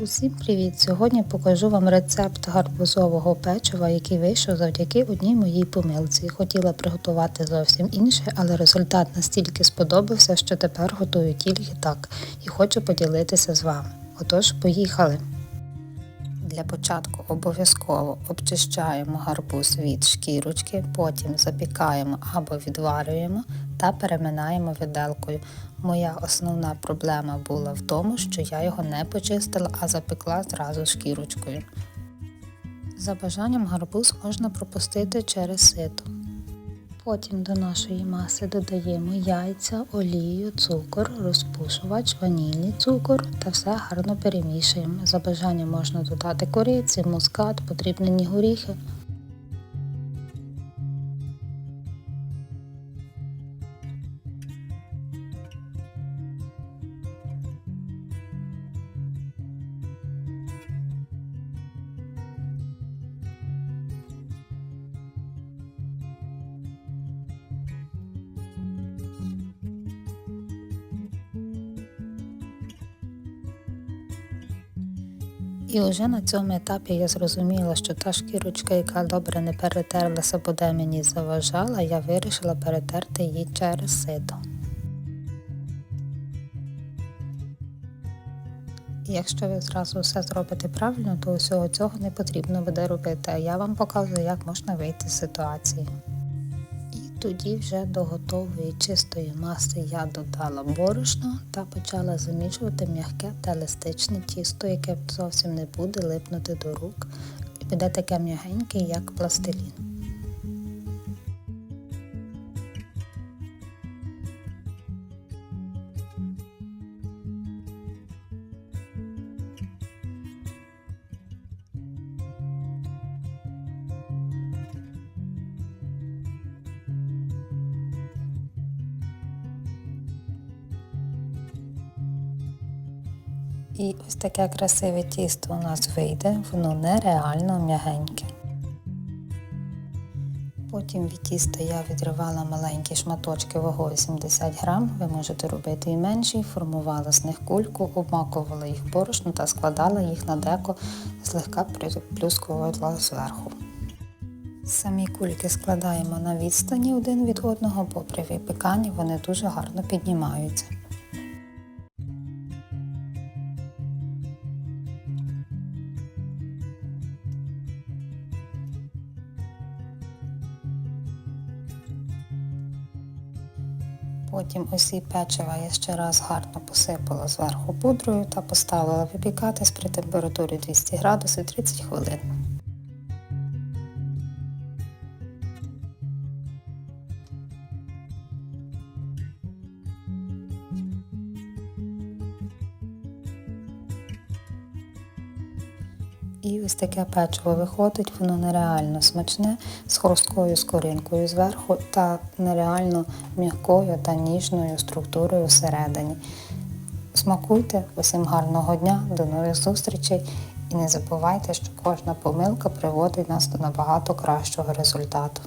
Усім привіт! Сьогодні покажу вам рецепт гарбузового печива, який вийшов завдяки одній моїй помилці. Хотіла приготувати зовсім інше, але результат настільки сподобався, що тепер готую тільки так і хочу поділитися з вами. Отож, поїхали! Для початку обов'язково обчищаємо гарбуз від шкірочки, потім запікаємо або відварюємо та переминаємо виделкою. Моя основна проблема була в тому, що я його не почистила, а запекла зразу шкірочкою. За бажанням гарбуз можна пропустити через сито. Потім до нашої маси додаємо яйця, олію, цукор, розпушувач, ванільний цукор та все гарно перемішуємо. За бажанням можна додати кориці, мускат, подрібнені горіхи. І вже на цьому етапі я зрозуміла, що та шкірочка, яка добре не перетерлася, буде мені заважала, я вирішила перетерти її через сито. Якщо ви зразу все зробите правильно, то усього цього не потрібно буде робити, а я вам показую, як можна вийти з ситуації. Тоді вже до готової чистої маси я додала борошно та почала замішувати м'яке та еластичне тісто, яке зовсім не буде липнути до рук, і буде таке м'ягеньке, як пластилін. І ось таке красиве тісто у нас вийде, воно нереально м'ягеньке. Потім від тіста я відривала маленькі шматочки вагою 70 грам. Ви можете робити і менші, формувала з них кульку, обмакувала їх борошно та складала їх на деко, злегка приплюскувала зверху. Самі кульки складаємо на відстані один від одного, бо при випіканні вони дуже гарно піднімаються. Потім усі печива я ще раз гарно посипала зверху пудрою та поставила випікатись при температурі 200 градусів 30 хвилин. І ось таке печиво виходить, воно нереально смачне, з хрусткою скоринкою зверху та нереально м'якою та ніжною структурою всередині. Смакуйте, усім гарного дня, до нових зустрічей і не забувайте, що кожна помилка приводить нас до набагато кращого результату.